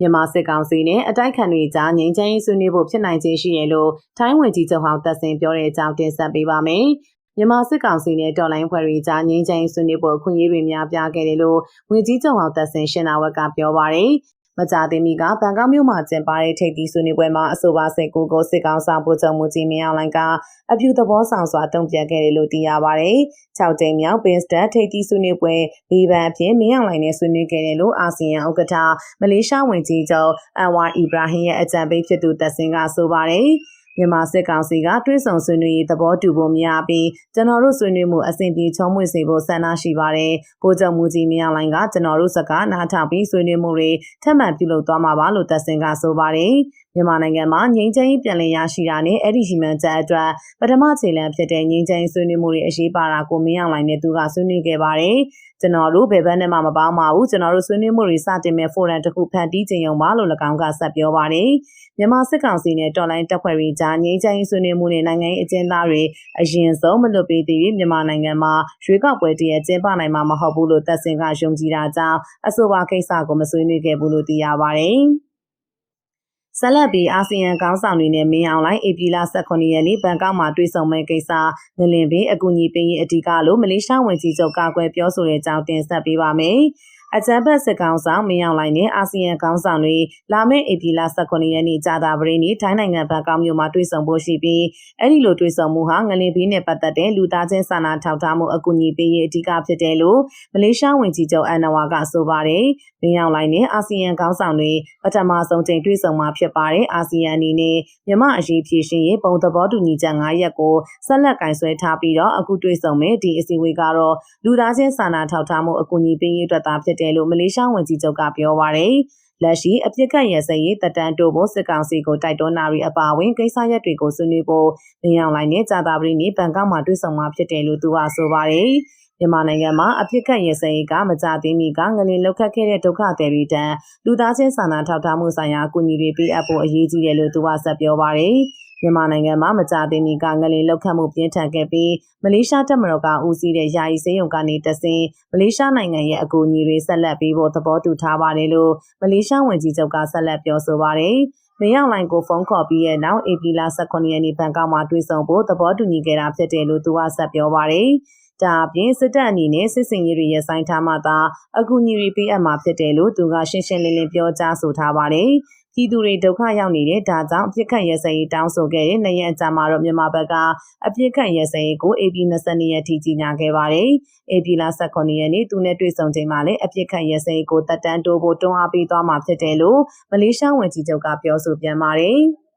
မြန်မာစစ်ကောင်စီနဲ့အတိုက်ခံတွေကြားငြိမ်းချမ်းရေးဆွေးနွေးဖို့ဖြစ်နိုင်ခြင်းရှိတယ်လို့ထိုင်းဝန်ကြီးချုပ်ဟောင်းတက်စင်ပြောတဲ့အကြောင်းတင်ဆက်ပေးပါမယ်။မြန်မာစစ်ကောင်စီနဲ့တော်လိုင်းဖွဲ့တွေကြားငြိမ်းချမ်းရေးဆွေးနွေးဖို့အခွင့်အရေးတွေများပြားခဲ့တယ်လို့ဝန်ကြီးချုပ်ဟောင်းတက်စင်ရှင်းနာဝက်ကပြောပါရယ်။ မကြသေးမီကဘန်ကောက်မြို့မှာကျင်းပတဲ့ထိပ်သီးဆွေးနွေးပွဲမှာအဆိုပါစစ်ကူကိုစစ်ကောင်ဆောင်ဗိုလ်ချုပ်မှုကြီးမင်းအောင်လှိုင်ကအပြူသဘောဆောင်စွာတုံ့ပြန်ခဲ့တယ်လို့သိရပါတယ်။6ကြိမ်မြောက်ပင်စတက်ထိပ်သီးဆွေးနွေးပွဲဘီဘန်အဖြစ်မင်းအောင်လှိုင်နဲ့ဆွေးနွေးခဲ့တယ်လို့အာဆီယံဥက္ကဋ္ဌမလေးရှားဝန်ကြီးချုပ်အန်ဝါအီဘရာဟင်ရဲ့အကြံပေးဖြစ်သူတက်စင်ကဆိုပါတယ်။ မြန်မာစစ်ကောင်စီကတွဲဆောင်ဆွေးနွေးရေးသဘောတူဖို့များပြီးကျွန်တော်တို့ဆွေးနွေးမှုအဆင်ပြေချုံးမွေစေဖို့ဆန္ဒရှိပါတယ်။ဗိုလ်ချုပ်မူကြီးမြောင်လိုင်းကကျွန်တော်တို့စကားနားထောင်ပြီးဆွေးနွေးမှုတွေထပ်မံပြုလုပ်သွားမှာပါလို့သက်စင်ကဆိုပါတယ်။ မြန်မာနိုင်ငံမှာငြိမ်းချမ်းရေးပြန်လည်ရရှိတာနဲ့အဲ့ဒီရှိမှန်ချက်အတွက်ပထမခြေလှမ်းဖြစ်တဲ့ငြိမ်းချမ်းရေးဆွေးနွေးမှုတွေအရေးပါတာကိုမင်းအောင်လိုင်းနဲ့သူကဆွေးနွေးခဲ့ပါတယ်။ကျွန်တော်တို့ဘယ်ဘက်နဲ့မှမပေါင်းပါဘူးကျွန်တော်တို့ဆွေးနွေးမှုတွေစတင်မဲ့ဖိုရမ်တစ်ခုဖန်တီးခြင်းရုံပါလို့၎င်းကဆက်ပြောပါတယ်။မြန်မာစစ်ကောင်စီနဲ့တော်လိုင်းတပ်ဖွဲ့တွေကြားငြိမ်းချမ်းရေးဆွေးနွေးမှုနဲ့နိုင်ငံရေးအကျဉ်းသားတွေအရင်ဆုံးမလွတ်ပေးသေးပြီးမြန်မာနိုင်ငံမှာရွေးကောက်ပွဲတည်းကျင်းပနိုင်မှာမဟုတ်ဘူးလို့သက်စင်ကယုံကြည်တာကြောင့်အဆိုပါကိစ္စကိုမဆွေးနွေးခဲ့ဘူးလို့သိရပါတယ်။ ဆက်လက်ပြီးအာဆီယံခေါင်းဆောင်တွေနဲ့မင်းအောင်လိုင်းဧပြီလ18ရက်နေ့ဘန်ကောက်မှာတွေ့ဆုံမဲ့ကိစ္စငလင်ပင်အကူအညီပေးရေးအဓိကလို့မလေးရှားဝန်ကြီးချုပ်ကာကွယ်ပြောဆိုတဲ့အကြောင်းတင်ဆက်ပေးပါမယ်။ အကြံဖက်စစ်ကောင်ဆောင်မင်းအောင်လှိုင်နဲ့အာဆီယံခေါင်းဆောင်တွေလာမယ့်ဧပြီလ18ရက်နေ့ကြာသပတေးနေ့ထိုင်းနိုင်ငံဘန်ကောက်မြို့မှာတွေ့ဆုံဖို့ရှိပြီးအဲ့ဒီလိုတွေ့ဆုံမှုဟာငလင်ဘီနဲ့ပတ်သက်တဲ့လူသားချင်းစာနာထောက်ထားမှုအကူအညီပေးရေးအဓိကဖြစ်တယ်လို့မလေးရှားဝန်ကြီးချုပ်အန်နဝါကဆိုပါတယ်။မင်းအောင်လှိုင်နဲ့အာဆီယံခေါင်းဆောင်တွေပထမဆုံးချိန်တွေ့ဆုံမှာဖြစ်ပါတယ်။အာဆီယံအနေနဲ့မြမအရေးဖြည့်ရှင်ရေးပုံသဘောတူညီချက်9ရက်ကိုဆက်လက်ကင်ဆွဲထားပြီးတော့အခုတွေ့ဆုံမယ်ဒီအစည်းအဝေးကတော့လူသားချင်းစာနာထောက်ထားမှုအကူအညီပေးရေးအတွက်သာဖြစ်တယ်လို့မလေးရှားဝန်ကြီးချုပ်ကပြောပါရယ်လက်ရှိအပြစ်ကတ်ရစရေးတက်တန်းတိုးဖို့စစ်ကောင်စီကိုတိုက်တွန်းနာရီအပါအဝင်ကိစ္စရပ်တွေကိုဆွေးနွေးဖို့မြင်အောင်လိုက်နဲ့ကြာတာပရိနေဘန်ကောက်မှာတွေ့ဆုံမှာဖြစ်တယ်လို့သူကဆိုပါရယ်မြန်မာနိုင်ငံမှာအဖြစ်ကတ်ရစရေးကမကြသေးမီကငလင်လောက်ခတ်ခဲ့တဲ့ဒုက္ခသည်တွေတန်းလူသားချင်းစာနာထောက်ထားမှုဆိုင်ရာအကူအညီတွေပေးအပ်ဖို့အရေးကြီးတယ်လို့သူကဆက်ပြောပါရယ် မြန်မာနိုင်ငံမှာမကြသေးမီကငလင်လောက်ခတ်မှုပြင်းထန်ခဲ့ပြီးမလေးရှားတပ်မတော်ကဦးစီးတဲ့ယာယီစေယုံကနေတဆင်မလေးရှားနိုင်ငံရဲ့အကူအညီတွေဆက်လက်ပေးဖို့သဘောတူထားပါတယ်လို့မလေးရှားဝန်ကြီးချုပ်ကဆက်လက်ပြောဆိုပါတယ်။မင်းအောင်လိုင်ကိုဖုန်းခေါ်ပြီးရဲ့နောက်ဧပြီလ18ရက်နေ့ဘန်ကောက်မှာတွေ့ဆုံဖို့သဘောတူညီခဲ့တာဖြစ်တယ်လို့သူကဆက်ပြောပါတယ်။ဒါအပြင်စစ်တပ်အနေနဲ့စစ်စင်ရေးတွေရဆိုင်ထားမှသာအကူအညီတွေပေးအပ်မှာဖြစ်တယ်လို့သူကရှင်းရှင်းလင်းလင်းပြောကြားဆိုထားပါတယ်။ ပြည်သူတွေဒုက္ခရောက်နေတဲ့ဒါကြောင့်အပြစ်ခတ်ရဲစရေးတောင်းဆိုခဲ့တဲ့နေရန်အကြမှာတော့မြန်မာဘက်ကအပြစ်ခတ်ရဲစရေးကို AP 22ရက်ထိကြီးညာခဲ့ပါတယ်။ AP လ18ရက်နေ့သူနဲ့တွေ့ဆုံချိန်မှာလည်းအပြစ်ခတ်ရဲစရေးကိုတက်တန်းတိုးဖို့တွန်းအားပေးသွားမှာဖြစ်တယ်လို့မလေးရှားဝန်ကြီးချုပ်ကပြောဆိုပြန်ပါတယ်။